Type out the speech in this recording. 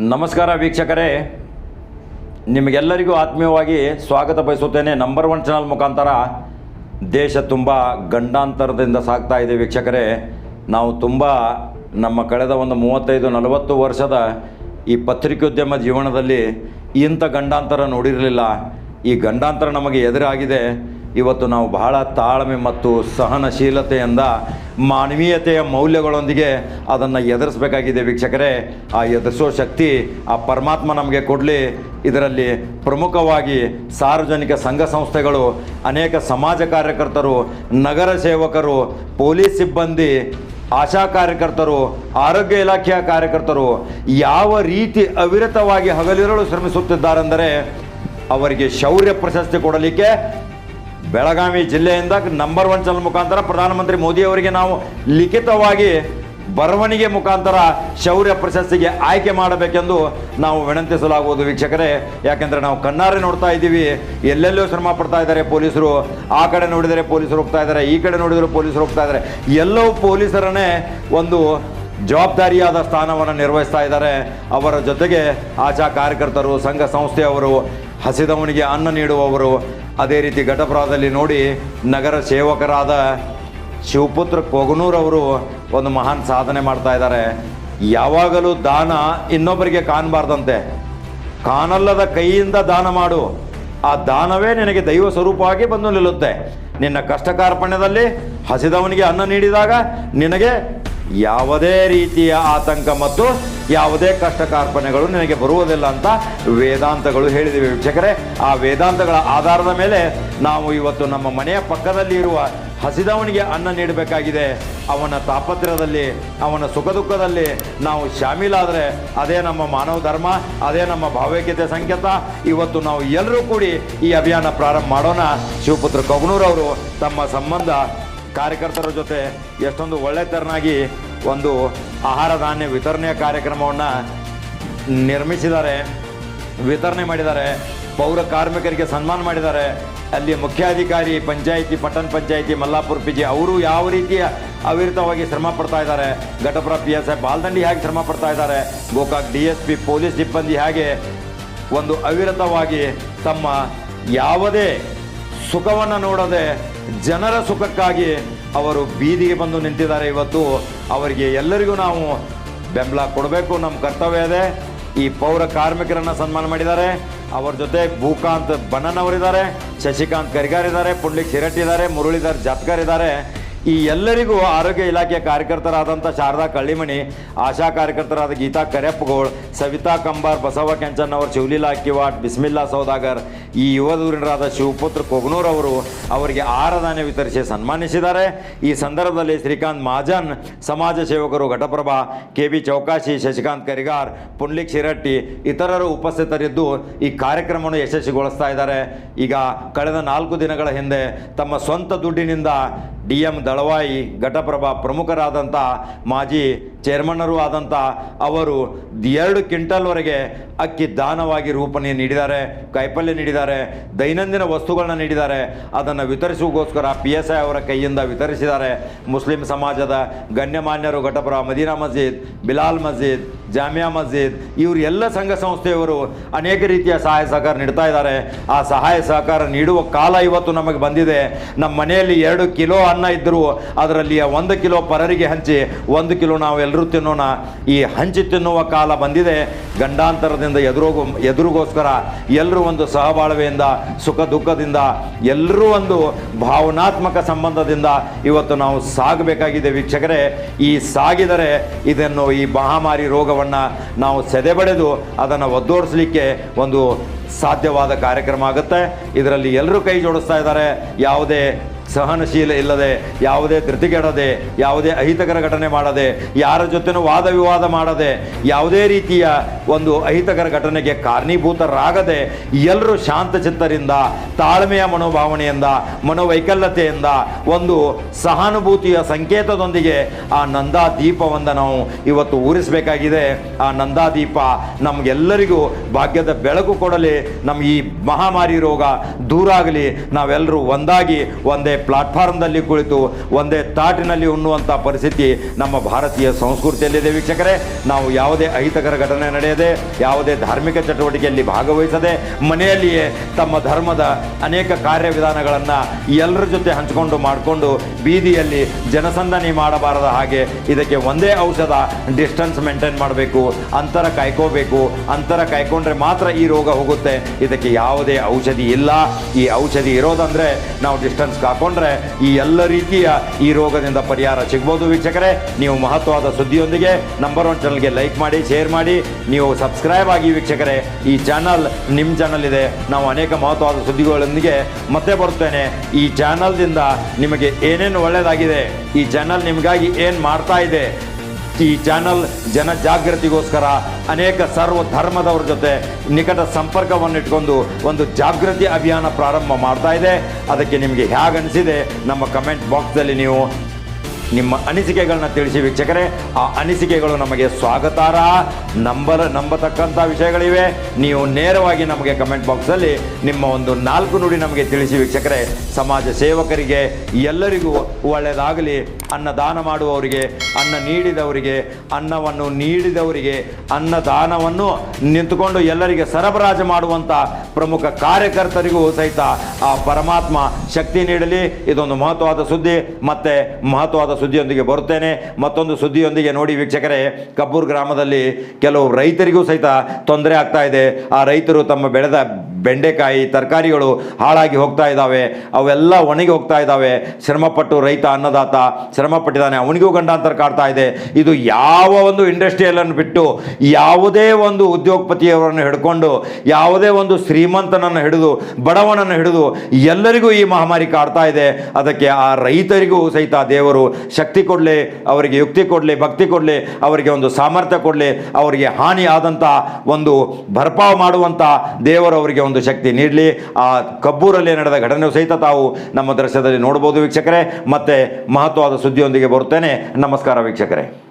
ನಮಸ್ಕಾರ ವೀಕ್ಷಕರೇ. ನಿಮಗೆಲ್ಲರಿಗೂ ಆತ್ಮೀಯವಾಗಿ ಸ್ವಾಗತ ಬಯಸುತ್ತೇನೆ. ನಂಬರ್ ಒನ್ ಚಾನಲ್ ಮುಖಾಂತರ ದೇಶ ತುಂಬ ಗಂಡಾಂತರದಿಂದ ಸಾಗ್ತಾ ಇದೆ ವೀಕ್ಷಕರೇ. ನಾವು ತುಂಬ ನಮ್ಮ ಕಳೆದ ಒಂದು ಮೂವತ್ತೈದು, ನಲವತ್ತು ವರ್ಷದ ಈ ಪತ್ರಿಕೋದ್ಯಮ ಜೀವನದಲ್ಲಿ ಇಂಥ ಗಂಡಾಂತರ ನೋಡಿರಲಿಲ್ಲ. ಈ ಗಂಡಾಂತರ ನಮಗೆ ಎದುರಾಗಿದೆ. ಇವತ್ತು ನಾವು ಬಹಳ ತಾಳ್ಮೆ ಮತ್ತು ಸಹನಶೀಲತೆಯಿಂದ ಮಾನವೀಯತೆಯ ಮೌಲ್ಯಗಳೊಂದಿಗೆ ಅದನ್ನು ಎದುರಿಸಬೇಕಾಗಿದೆ ವೀಕ್ಷಕರೇ. ಆ ಎದುರಿಸೋ ಶಕ್ತಿ ಆ ಪರಮಾತ್ಮ ನಮಗೆ ಕೊಡಲಿ. ಇದರಲ್ಲಿ ಪ್ರಮುಖವಾಗಿ ಸಾರ್ವಜನಿಕ ಸಂಘ ಸಂಸ್ಥೆಗಳು, ಅನೇಕ ಸಮಾಜ ಕಾರ್ಯಕರ್ತರು, ನಗರ ಸೇವಕರು, ಪೊಲೀಸ್ ಸಿಬ್ಬಂದಿ, ಆಶಾ ಕಾರ್ಯಕರ್ತರು, ಆರೋಗ್ಯ ಇಲಾಖೆಯ ಕಾರ್ಯಕರ್ತರು ಯಾವ ರೀತಿ ಅವಿರತವಾಗಿ ಹಗಲಿರಲು ಶ್ರಮಿಸುತ್ತಿದ್ದಾರೆಂದರೆ ಅವರಿಗೆ ಶೌರ್ಯ ಪ್ರಶಸ್ತಿ ಕೊಡಲಿಕ್ಕೆ ಬೆಳಗಾವಿ ಜಿಲ್ಲೆಯಿಂದ ನಂಬರ್ ಒನ್ ಚಾನಲ್ ಮುಖಾಂತರ ಪ್ರಧಾನಮಂತ್ರಿ ಮೋದಿ ಅವರಿಗೆ ನಾವು ಲಿಖಿತವಾಗಿ ಬರವಣಿಗೆ ಮುಖಾಂತರ ಶೌರ್ಯ ಪ್ರಶಸ್ತಿಗೆ ಆಯ್ಕೆ ಮಾಡಬೇಕೆಂದು ನಾವು ವಿನಂತಿಸಲಾಗುವುದು ವೀಕ್ಷಕರೇ. ಯಾಕೆಂದರೆ ನಾವು ಕಣ್ಣಾರೆ ನೋಡ್ತಾ ಇದ್ದೀವಿ. ಎಲ್ಲೆಲ್ಲೋ ಶ್ರಮ ಪಡ್ತಾ ಇದ್ದಾರೆ ಪೊಲೀಸರು. ಆ ಕಡೆ ನೋಡಿದರೆ ಪೊಲೀಸರು ಹೋಗ್ತಾ ಇದ್ದಾರೆ. ಈ ಕಡೆ ನೋಡಿದರೆ ಪೊಲೀಸರು ಹೋಗ್ತಾ ಇದ್ದಾರೆ. ಎಲ್ಲವೂ ಪೊಲೀಸರನ್ನೇ ಒಂದು ಜವಾಬ್ದಾರಿಯಾದ ಸ್ಥಾನವನ್ನು ನಿರ್ವಹಿಸ್ತಾ ಇದ್ದಾರೆ. ಅವರ ಜೊತೆಗೆ ಆಶಾ ಕಾರ್ಯಕರ್ತರು, ಸಂಘ ಸಂಸ್ಥೆಯವರು, ಹಸಿದವನಿಗೆ ಅನ್ನ ನೀಡುವವರು ಅದೇ ರೀತಿ ಘಟಪ್ರಾದಲ್ಲಿ ನೋಡಿ ನಗರ ಸೇವಕರಾದ ಶಿವಪುತ್ರ ಕೊಗನೂರವರು ಒಂದು ಮಹಾನ್ ಸಾಧನೆ ಮಾಡ್ತಾ ಇದ್ದಾರೆ. ಯಾವಾಗಲೂ ದಾನ ಇನ್ನೊಬ್ಬರಿಗೆ ಕಾಣಬಾರ್ದಂತೆ. ಕಾಣಲ್ಲದ ಕೈಯಿಂದ ದಾನ ಮಾಡು. ಆ ದಾನವೇ ನಿನಗೆ ದೈವ ಸ್ವರೂಪವಾಗಿ ಬಂದು ನಿಲ್ಲುತ್ತೆ. ನಿನ್ನ ಕಷ್ಟ ಕಾರ್ಪಣ್ಯದಲ್ಲಿ ಹಸಿದವನಿಗೆ ಅನ್ನ ನೀಡಿದಾಗ ನಿನಗೆ ಯಾವುದೇ ರೀತಿಯ ಆತಂಕ ಮತ್ತು ಯಾವುದೇ ಕಷ್ಟ ಕಾರ್ಪಣ್ಯಗಳು ನಿನಗೆ ಬರುವುದಿಲ್ಲ ಅಂತ ವೇದಾಂತಗಳು ಹೇಳಿದಿವೆ ವೀಕ್ಷಕರೇ. ಆ ವೇದಾಂತಗಳ ಆಧಾರದ ಮೇಲೆ ನಾವು ಇವತ್ತು ನಮ್ಮ ಮನೆಯ ಪಕ್ಕದಲ್ಲಿ ಇರುವ ಹಸಿದವನಿಗೆ ಅನ್ನ ನೀಡಬೇಕಾಗಿದೆ. ಅವನ ತಾಪತ್ರದಲ್ಲಿ ಅವನ ಸುಖ ದುಃಖದಲ್ಲಿ ನಾವು ಶಾಮೀಲಾದರೆ ಅದೇ ನಮ್ಮ ಮಾನವ ಧರ್ಮ, ಅದೇ ನಮ್ಮ ಭಾವೈಕ್ಯತೆ ಸಂಕೇತ. ಇವತ್ತು ನಾವು ಎಲ್ಲರೂ ಕೂಡಿ ಈ ಅಭಿಯಾನ ಪ್ರಾರಂಭ ಮಾಡೋಣ. ಶಿವಪುತ್ರ ಕೊಗನೂರವರು ತಮ್ಮ ಸಂಬಂಧ ಕಾರ್ಯಕರ್ತರ ಜೊತೆ ಎಷ್ಟೊಂದು ಒಳ್ಳೆ ತೆರನಾಗಿ ಒಂದು ಆಹಾರ ಧಾನ್ಯ ವಿತರಣೆಯ ಕಾರ್ಯಕ್ರಮವನ್ನು ನಿರ್ಮಿಸಿದ್ದಾರೆ, ವಿತರಣೆ ಮಾಡಿದ್ದಾರೆ, ಪೌರ ಕಾರ್ಮಿಕರಿಗೆ ಸನ್ಮಾನ ಮಾಡಿದ್ದಾರೆ. ಅಲ್ಲಿ ಮುಖ್ಯಾಧಿಕಾರಿ, ಪಂಚಾಯಿತಿ, ಪಟ್ಟಣ ಪಂಚಾಯಿತಿ, ಮಲ್ಲಾಪುರ ಪಿ ಜಿ ಅವರು ಯಾವ ರೀತಿಯ ಅವಿರತವಾಗಿ ಶ್ರಮ ಪಡ್ತಾ ಇದ್ದಾರೆ? ಘಟಪ್ರ ಪಿ ಎಸ್ ಐ ಬಾಲ್ದಂಡಿ ಹೇಗೆ ಶ್ರಮ ಪಡ್ತಾ ಇದ್ದಾರೆ? Gokak D S P police ಸಿಬ್ಬಂದಿ ಹೇಗೆ ಒಂದು ಅವಿರತವಾಗಿ ತಮ್ಮ ಯಾವುದೇ ಸುಖವನ್ನು ನೋಡದೆ ಜನರ ಸುಖಕ್ಕಾಗಿ ಅವರು ಬೀದಿಗೆ ಬಂದು ನಿಂತಿದ್ದಾರೆ ಇವತ್ತು. ಅವರಿಗೆ ಎಲ್ಲರಿಗೂ ನಾವು ಬೆಂಬಲ ಕೊಡಬೇಕು. ನಮ್ಮ ಕರ್ತವ್ಯ ಇದೆ. ಈ ಪೌರ ಕಾರ್ಮಿಕರನ್ನ ಸನ್ಮಾನ ಮಾಡಿದ್ದಾರೆ. ಅವರ ಜೊತೆ ಭೂಕಾಂತ್ ಬಣ್ಣನವರಿದ್ದಾರೆ ಶಶಿಕಾಂತ್ ಕರಿಗಾರ್ ಇದ್ದಾರೆ. ಪುಂಡ್ಲಿಕ್ ಶಿರಟ್ ಇದ್ದಾರೆ. ಮುರಳೀಧರ್ ಜಾತ್ಕರ್ ಇದ್ದಾರೆ. ಈ ಎಲ್ಲರಿಗೂ ಆರೋಗ್ಯ ಇಲಾಖೆಯ ಕಾರ್ಯಕರ್ತರಾದಂಥ ಶಾರದಾ ಕಳ್ಳಿಮಣಿ, ಆಶಾ ಕಾರ್ಯಕರ್ತರಾದ ಗೀತಾ ಕರೆಪ್ಪಗೋಳ್ ಸವಿತಾ ಕಂಬಾರ್, ಬಸವ ಕೆಂಚನ್ನವರ್, ಶಿವಲೀಲಾ ಕಿವಾಟ್ ಬಿಸ್ಮಿಲ್ಲಾ ಸೌದಾಗರ್, ಈ ಯುವಧೂರಿನರಾದ ಶಿವಪುತ್ರ ಕೊಗ್ನೂರ್ ಅವರು ಅವರಿಗೆ ಆರಾಧನೆ ವಿತರಿಸಿ ಸನ್ಮಾನಿಸಿದ್ದಾರೆ. ಈ ಸಂದರ್ಭದಲ್ಲಿ ಶ್ರೀಕಾಂತ್ ಮಹಾಜನ್ ಸಮಾಜ ಸೇವಕರು ಘಟಪ್ರಭಾ ಕೆ ಬಿ ಚೌಕಾಶಿ, ಶಶಿಕಾಂತ್ ಕರಿಗಾರ್, ಪುಂಡ್ಲಿಕ್ ಶಿರಟ್ಟಿ ಇತರರು ಉಪಸ್ಥಿತರಿದ್ದು ಈ ಕಾರ್ಯಕ್ರಮವನ್ನು ಯಶಸ್ವಿಗೊಳಿಸ್ತಾ ಇದ್ದಾರೆ. ಈಗ ಕಳೆದ ನಾಲ್ಕು ದಿನಗಳ ಹಿಂದೆ ತಮ್ಮ ಸ್ವಂತ ದುಡ್ಡಿನಿಂದ ಡಿ ಎಂ ದಳವಾಯಿ ಘಟಪ್ರಭಾ ಪ್ರಮುಖರಾದಂಥ ಮಾಜಿ ಚೇರ್ಮನ್ನರು ಆದಂಥ ಅವರು ಎರಡು ಕ್ವಿಂಟಲ್ವರೆಗೆ ಅಕ್ಕಿ ದಾನವಾಗಿ ರೂಪಣೆ ನೀಡಿದ್ದಾರೆ ಕಾಯಿಪಲ್ಯ ನೀಡಿದ್ದಾರೆ, ದೈನಂದಿನ ವಸ್ತುಗಳನ್ನ ನೀಡಿದ್ದಾರೆ. ಅದನ್ನು ವಿತರಿಸುಗೋಸ್ಕರ ಪಿ ಎಸ್ ಐ ಅವರ ಕೈಯಿಂದ ವಿತರಿಸಿದ್ದಾರೆ. ಮುಸ್ಲಿಂ ಸಮಾಜದ ಗಣ್ಯಮಾನ್ಯರು ಘಟಪುರ ಮದೀನಾ ಮಸ್ಜಿದ್, ಬಿಲಾಲ್ ಮಸ್ಜಿದ್, ಜಾಮಿಯಾ ಮಸ್ಜಿದ್, ಇವರು ಎಲ್ಲ ಸಂಘ ಸಂಸ್ಥೆಯವರು ಅನೇಕ ರೀತಿಯ ಸಹಾಯ ಸಹಕಾರ ನೀಡ್ತಾ ಇದ್ದಾರೆ. ಆ ಸಹಾಯ ಸಹಕಾರ ನೀಡುವ ಕಾಲ ಇವತ್ತು ನಮಗೆ ಬಂದಿದೆ. ನಮ್ಮ ಮನೆಯಲ್ಲಿ ಎರಡು ಕಿಲೋ ಅನ್ನ ಇದ್ದರೂ ಅದರಲ್ಲಿ ಒಂದು ಕಿಲೋ ಪರರಿಗೆ ಹಂಚಿ ಒಂದು ಕಿಲೋ ನಾವು ಎಲ್ಲರೂ ತಿನ್ನೋಣ, ಈ ಹಂಚಿ ತಿನ್ನುವ ಕಾಲ ಬಂದಿದೆ. ಗಂಡಾಂತರದಿಂದ ಎದುರೋಗು, ಎದುರುಗೋಸ್ಕರ ಎಲ್ಲರೂ ಒಂದು ಸಹಬಾಳ್ವೆಯಿಂದ, ಸುಖ ದುಃಖದಿಂದ ಎಲ್ಲರೂ ಒಂದು ಭಾವನಾತ್ಮಕ ಸಂಬಂಧದಿಂದ ಇವತ್ತು ನಾವು ಸಾಗಬೇಕಾಗಿದೆ. ವೀಕ್ಷಕರೇ, ಈ ಸಾಗಿದರೆ ಇದನ್ನು ಈ ಮಹಾಮಾರಿ ರೋಗವನ್ನು ನಾವು ಸೆದೆಬಡೆದು ಅದನ್ನು ಒದ್ದೋಡಿಸಲಿಕ್ಕೆ ಒಂದು ಸಾಧ್ಯವಾದ ಕಾರ್ಯಕ್ರಮ ಆಗುತ್ತೆ. ಇದರಲ್ಲಿ ಎಲ್ಲರೂ ಕೈ ಜೋಡಿಸ್ತಾ ಇದ್ದಾರೆ. ಯಾವುದೇ ಸಹನಶೀಲ ಇಲ್ಲದೆ, ಯಾವುದೇ ಧೃತಿಗೆಡದೆ ಯಾವುದೇ ಅಹಿತಕರ ಘಟನೆ ಮಾಡದೆ, ಯಾರ ಜೊತೆನೂ ವಾದ ವಿವಾದ ಮಾಡದೆ, ಯಾವುದೇ ರೀತಿಯ ಒಂದು ಅಹಿತಕರ ಘಟನೆಗೆ ಕಾರಣೀಭೂತರಾಗದೆ, ಎಲ್ಲರೂ ಶಾಂತಚಿತ್ತರಿಂದ ತಾಳ್ಮೆಯ ಮನೋಭಾವನೆಯಿಂದ, ಮನೋವೈಕಲ್ಯತೆಯಿಂದ ಒಂದು ಸಹಾನುಭೂತಿಯ ಸಂಕೇತದೊಂದಿಗೆ ಆ ನಂದಾ ದೀಪವನ್ನು ನಾವು ಇವತ್ತು ಊರಿಸಬೇಕಾಗಿದೆ. ಆ ನಂದಾ ದೀಪ ನಮಗೆಲ್ಲರಿಗೂ ಭಾಗ್ಯದ ಬೆಳಕು ಕೊಡಲಿ. ನಮ್ಮ ಈ ಮಹಾಮಾರಿ ರೋಗ ದೂರ ಆಗಲಿ ನಾವೆಲ್ಲರೂ ಒಂದಾಗಿ, ಒಂದೇ ಪ್ಲಾಟ್ಫಾರ್ಮ್ದಲ್ಲಿ ಕುಳಿತು ಒಂದೇ ತಾಟಿನಲ್ಲಿ ಉಣ್ಣುವಂಥ ಪರಿಸ್ಥಿತಿ ನಮ್ಮ ಭಾರತೀಯ ಸಂಸ್ಕೃತಿಯಲ್ಲಿದೆ ವೀಕ್ಷಕರೇ. ನಾವು ಯಾವುದೇ ಅಹಿತಕರ ಘಟನೆ ನಡೆಯದೆ, ಯಾವುದೇ ಧಾರ್ಮಿಕ ಚಟುವಟಿಕೆಯಲ್ಲಿ ಭಾಗವಹಿಸದೆ, ಮನೆಯಲ್ಲಿಯೇ ತಮ್ಮ ಧರ್ಮದ ಅನೇಕ ಕಾರ್ಯವಿಧಾನಗಳನ್ನು ಎಲ್ಲರ ಜೊತೆ ಹಂಚಿಕೊಂಡು ಮಾಡಿಕೊಂಡು ಬೀದಿಯಲ್ಲಿ ಜನಸಂದಣಿ ಮಾಡಬಾರದ ಹಾಗೆ ಇದಕ್ಕೆ ಒಂದೇ ಔಷಧ ಡಿಸ್ಟೆನ್ಸ್ ಮೇಂಟೈನ್ ಮಾಡಬೇಕು. ಅಂತರ ಕಾಯ್ಕೋಬೇಕು. ಅಂತರ ಕಾಯ್ಕೊಂಡ್ರೆ ಮಾತ್ರ ಈ ರೋಗ ಹೋಗುತ್ತೆ. ಇದಕ್ಕೆ ಯಾವುದೇ ಔಷಧಿ ಇಲ್ಲ. ಈ ಔಷಧಿ ಇರೋದಂದ್ರೆ ನಾವು ಡಿಸ್ಟೆನ್ಸ್ ಕಾಕೊಂಡ್ರೆ ಈ ಎಲ್ಲ ರೀತಿಯ ಈ ರೋಗದಿಂದ ಪರಿಹಾರ ಸಿಗ್ಬೋದು ವೀಕ್ಷಕರೇ. ನೀವು ಮಹತ್ವವಾದ ಸುದ್ದಿಯೊಂದಿಗೆ ನಂಬರ್ ಒನ್ ಚಾನಲ್ಗೆ ಲೈಕ್ ಮಾಡಿ ಶೇರ್ ಮಾಡಿ. ನೀವು ಸಬ್ಸ್ಕ್ರೈಬ್ ಆಗಿ ವೀಕ್ಷಕರೇ, ಈ ಚಾನಲ್ ನಿಮ್ಮ ಚಾನಲ್ ಇದೆ. ನಾವು ಅನೇಕ ಮಹತ್ವವಾದ ಸುದ್ದಿಗಳೊಂದಿಗೆ ಮತ್ತೆ ಬರುತ್ತೇನೆ. ಈ ಚಾನಲ್ದಿಂದ ನಿಮಗೆ ಏನೇನು ಒಳ್ಳೆಯದಾಗಿದೆ ಈ ಚಾನಲ್ ನಿಮಗಾಗಿ ಏನು ಮಾಡ್ತಾ ಇದೆ ಈ ಚಾನಲ್ ಜನ ಜಾಗೃತಿಗೋಸ್ಕರ ಅನೇಕ ಸರ್ವ ಧರ್ಮದವ್ರ ಜೊತೆ ನಿಕಟ ಸಂಪರ್ಕವನ್ನು ಇಟ್ಕೊಂಡು ಒಂದು ಜಾಗೃತಿ ಅಭಿಯಾನ ಪ್ರಾರಂಭ ಮಾಡ್ತಾ ಇದೆ. ಅದಕ್ಕೆ ನಿಮಗೆ ಹೇಗೆ ಅನಿಸಿದೆ ನಮ್ಮ ಕಮೆಂಟ್ ಬಾಕ್ಸಲ್ಲಿ ನೀವು ನಿಮ್ಮ ಅನಿಸಿಕೆಗಳನ್ನ ತಿಳಿಸಿ ವೀಕ್ಷಕರೇ, ಆ ಅನಿಸಿಕೆಗಳು ನಮಗೆ ಸ್ವಾಗತಾರ. ನಂಬರ್ ನಂಬತಕ್ಕಂಥ ವಿಷಯಗಳಿವೆ. ನೀವು ನೇರವಾಗಿ ನಮಗೆ ಕಮೆಂಟ್ ಬಾಕ್ಸಲ್ಲಿ ನಿಮ್ಮ ಒಂದು ನಾಲ್ಕು ನುಡಿ ನಮಗೆ ತಿಳಿಸಿ ವೀಕ್ಷಕರೇ, ಸಮಾಜ ಸೇವಕರಿಗೆ, ಎಲ್ಲರಿಗೂ ಒಳ್ಳೆಯದಾಗಲಿ ಅನ್ನದಾನ ಮಾಡುವವರಿಗೆ, ಅನ್ನ ನೀಡಿದವರಿಗೆ, ಅನ್ನವನ್ನು ನೀಡಿದವರಿಗೆ, ಅನ್ನದಾನವನ್ನು ನಿಂತುಕೊಂಡು ಎಲ್ಲರಿಗೆ ಸರಬರಾಜು ಮಾಡುವಂಥ ಪ್ರಮುಖ ಕಾರ್ಯಕರ್ತರಿಗೂ ಸಹಿತ ಆ ಪರಮಾತ್ಮ ಶಕ್ತಿ ನೀಡಲಿ. ಇದೊಂದು ಮಹತ್ವವಾದ ಸುದ್ದಿ, ಮತ್ತೆ ಮಹತ್ವವಾದ ಸುದ್ದಿಯೊಂದಿಗೆ ಬರುತ್ತೇನೆ. ಮತ್ತೊಂದು ಸುದ್ದಿಯೊಂದಿಗೆ ನೋಡಿ ವೀಕ್ಷಕರೇ, ಕಬ್ಬೂರ್ ಗ್ರಾಮದಲ್ಲಿ ಕೆಲವು ರೈತರಿಗೂ ಸಹಿತ ತೊಂದರೆ ಆಗ್ತಾ ಇದೆ. ಆ ರೈತರು ತಮ್ಮ ಬೆಳೆದ ಬೆಂಡೆಕಾಯಿ ತರಕಾರಿಗಳು ಹಾಳಾಗಿ ಹೋಗ್ತಾ ಇದ್ದಾವೆ, ಅವೆಲ್ಲ ಒಣಗಿ ಹೋಗ್ತಾ ಇದ್ದಾವೆ. ಶ್ರಮಪಟ್ಟು ರೈತ ಅನ್ನದಾತ ಶ್ರಮಪಟ್ಟಿದ್ದಾನೆ, ಅವನಿಗೂ ಗಂಡಾಂತರ ಕಾಡ್ತಾ ಇದೆ. ಇದು ಯಾವ ಒಂದು ಇಂಡಸ್ಟ್ರಿಯಲನ್ನು ಬಿಟ್ಟು ಯಾವುದೇ ಒಂದು ಉದ್ಯೋಗಪತಿಯವರನ್ನು ಹಿಡ್ಕೊಂಡು, ಯಾವುದೇ ಒಂದು ಶ್ರೀಮಂತನನ್ನು ಹಿಡಿದು, ಬಡವನನ್ನು ಹಿಡಿದು ಎಲ್ಲರಿಗೂ ಈ ಮಹಾಮಾರಿ ಕಾಡ್ತಾ ಇದೆ. ಅದಕ್ಕೆ ಆ ರೈತರಿಗೂ ಸಹಿತ ದೇವರು ಶಕ್ತಿ ಕೊಡಲಿ, ಅವರಿಗೆ ಯುಕ್ತಿ ಕೊಡಲಿ, ಭಕ್ತಿ ಕೊಡಲಿ, ಅವರಿಗೆ ಒಂದು ಸಾಮರ್ಥ್ಯ ಕೊಡಲಿ, ಅವರಿಗೆ ಹಾನಿ ಆದಂಥ ಒಂದು ಭರ್ಪಾವ್ ಮಾಡುವಂಥ ದೇವರು ಅವರಿಗೆ ಒಂದು ಶಕ್ತಿ ನೀಡಲಿ. ಆ ಕಬ್ಬೂರಲ್ಲಿ ನಡೆದ ಘಟನೆ ಸಹಿತ ತಾವು ನಮ್ಮ ದೃಶ್ಯದಲ್ಲಿ ನೋಡ್ಬೋದು ವೀಕ್ಷಕರೇ. ಮತ್ತೆ ಮಹತ್ವವಾದ ಸುದ್ದಿಯೊಂದಿಗೆ ಬರುತ್ತೇನೆ. ನಮಸ್ಕಾರ ವೀಕ್ಷಕರೇ.